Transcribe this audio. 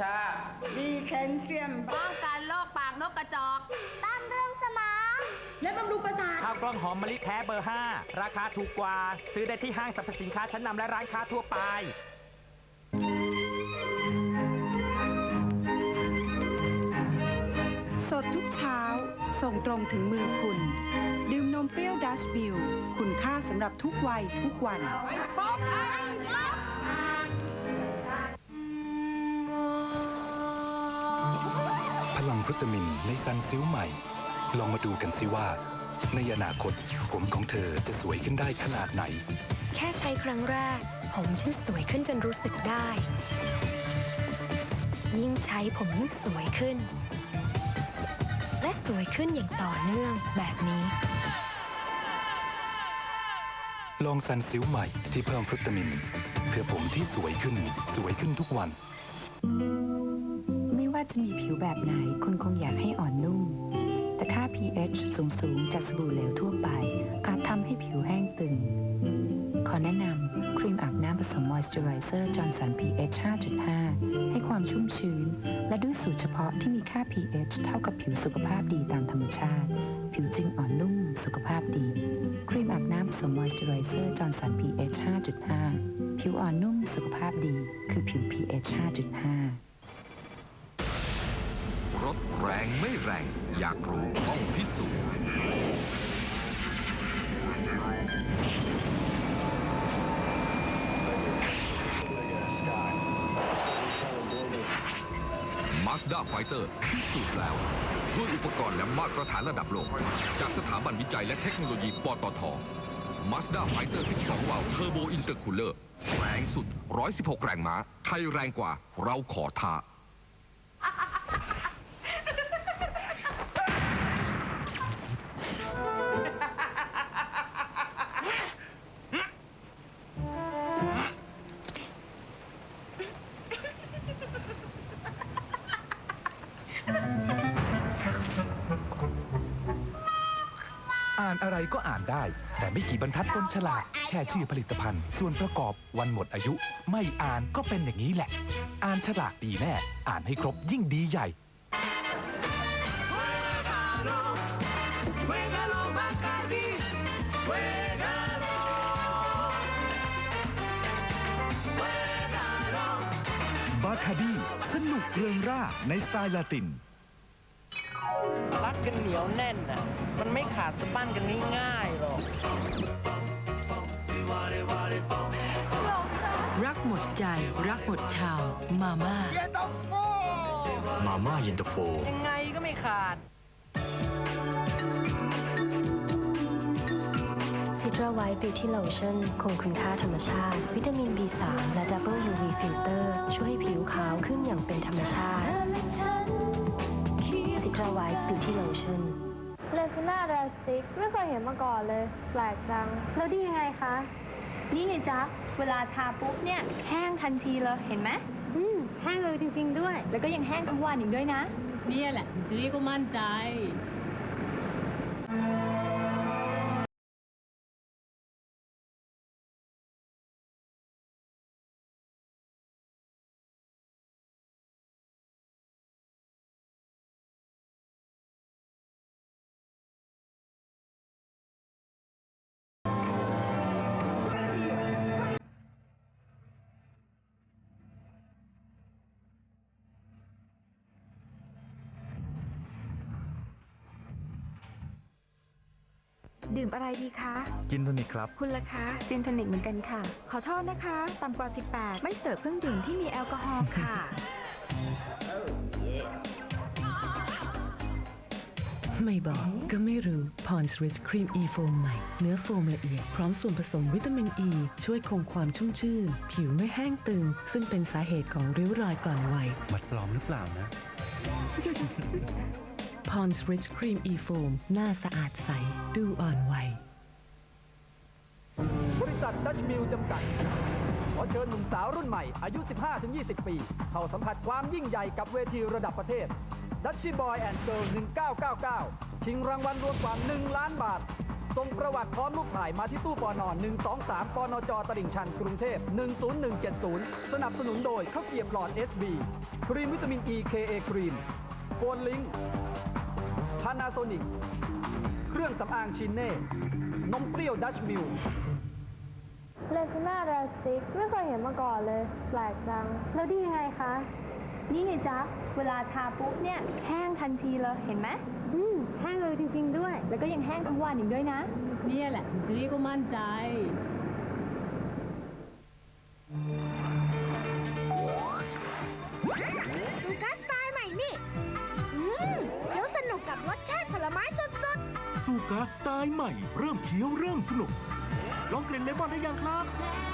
ชา ดีแคลเซียมป้องกันโรคปากนกกระจอกต้านเรื่องสมองและบำรุงประสาทข้าวกล้องหอมมะลิแท้เบอร์ 5 ราคาถูกกว่า ซื้อได้ที่ห้างสรรพสินค้าชั้นนำและร้านค้าทั่วไป สดทุกเช้า ส่งตรงถึงมือคุณ ดื่มนมเปรี้ยวดัชบิล คุณค่าสำหรับทุกวัยทุกวันพลั งวิตามินในซันซิลใหม่ ลองมาดูกันสิว่า ในอนาคตผมของเธอจะสวยขึ้นได้ขนาดไหน แค่ใช้ครั้งแรก ผมฉันสวยขึ้นจนรู้สึกได้ ยิ่งใช้ผมยิ่งสวยขึ้น และสวยขึ้นอย่างต่อเนื่องแบบนี้ ลองซันซิลใหม่ที่เพิ่มวิตามิน เพื่อผมที่สวยขึ้นสวยขึ้นทุกวันไม่ว่า จะมีผิวแบบไหนคุณคงอยากให้อ่อนนุ่ม แต่ค่า pH สูงสูง ๆ จากสบู่เหลวทั่วไป อาจทำให้ผิวแห้งตึง ขอแนะนำครีมอาบน้ำผสมมอยส์เจอไรเซอร์จอร์นสัน pH 5.5 ให้ความชุ่มชื้น และด้วยสูตรเฉพาะที่มีค่า pH เท่ากับผิวสุขภาพดีตามธรรมชาติ ผิวจึงอ่อนนุ่ม สุขภาพดี ครีมอาบน้ำผสมมอยส์เจอไรเซอร์จอร์นสัน pH 5.5 ผิวอ่อนนุ่ม สุขภาพดี คือผิว pH 5.5 แรงไม่แรง อยากรู้ต้องพิสูจน์มาสด้าไฟเตอร์พิสูจน์แล้ว ด้วยอุปกรณ์และมาตรฐานระดับโลก จากสถาบันวิจัยและเทคโนโลยีปตทมาสด้าไฟเตอร์12วาล์วเทอร์โบอินเตอร์คูลเลอร์แรงสุด 116 แรงม้า ใครแรงกว่า เราขอท้าานอะไรก็อ่านได้ แต่ไม่กี่บรรทัดบนฉลากแค่ชื่อผลิตภัณฑ์ ส่วนประกอบวันหมดอายุ ไม่อ่านก็เป็นอย่างนี้แหละ อ่านฉลากดีแน่ อ่านให้ครบยิ่งดีใหญ่ บาคาบีสนุกเริงร่าในสไตล์ลาติน กกันเหนียวแน่นน่ะ มันไม่ขาดสะบั้นกันง่ายๆหรอกรักหมดใจรักหมดชาวมาม่ามาม่าเย็นตาโฟ ยังไงก็ไม่ขาด ซิตราไวท์บิวตี้โลชั่นคงคุณค่าธรรมชาติ วิตามิน B3 ตราไวท์บิวตี้โลชั่นเลสนาราสติกไม่เคยเห็นมาก่อนเลย แปลกจัง แล้วดียังไงคะ นี่ไงจ๊ะ เวลาทาปุ๊บเนี่ย แห้งทันทีเลยเห็นไหมอืมแห้งเลยจริง ๆ ด้วย แล้วก็ยังแห้งทั้งวันอีกด้วยนะ เนี่ยแหละจะเรียกว่ามั่นใจ ดื่มอะไรดีคะ กินโทนิกครับ คุณล่ะคะจินโทนิกเหมือนกันค่ะ ขอโทษนะคะ ต่ำกว่า 18 ไม่เสิร์ฟเครื่องดื่มที่มีแอลกอฮอล์ค่ะ ไม่บอกก็ไม่รู้ Pond's Rich Cream E Foam ใหม่ เนื้อโฟมละเอียด พร้อมส่วนผสมวิตามินอ e, ีช่วยคงความชุ่มชื่น ผิวไม่แห้งตึง ซึ่งเป็นสาเหตุของริ้วรอยก่อนวัยมัดปลอมหรือเปล่านะ Pond's Rich Cream E Foam หน้าสะอาดใส ดูอ่อนวัยบริษัทดัชมิลจำกัด ขอเชิญหนุ่มสาวรุ่นใหม่ อายุ 15-20 ปี เข้าสัมผัสความยิ่งใหญ่กับเวทีระดับประเทศดัชชี่บอยแอนด์เกิร์ล1999 ชิงรางวัลรวมกว่า 1 ล้านบาท ส่งประวัติพร้อมรูปถ่ายมาที่ตู้ปอนอ123ปอนอจตลิ่งชัน กรุงเทพ 10170 สนับสนุนโดยข้าวเกียบหลอด SB ครีมวิตามิน E KA ครีม โฟนลิงพานาโซนิกเครื่องสำอางชินเน่ นมเปรี้ยวดัชมิลเลซิน่าราสติกไม่เคยเห็นมาก่อนเลย แปลกจัง แล้วดียังไงคะ นี่ไงจ๊ะ เวลาทาปุ๊บเนี่ย แห้งทันทีเลย เห็นไหมอืมแห้งเลยจริง ๆ ด้วย แล้วก็ยังแห้งทั้งวันอีกด้วยนะ เนี่ยแหละถึงจะเรียกว่ามั่นใจ กับรสชาติผลไม้สดสูกาสไตล์ใหม่ เริ่มเคี้ยวเริ่มสนุก ลองกลิ่นเลมอนได้ยังครับ ๆ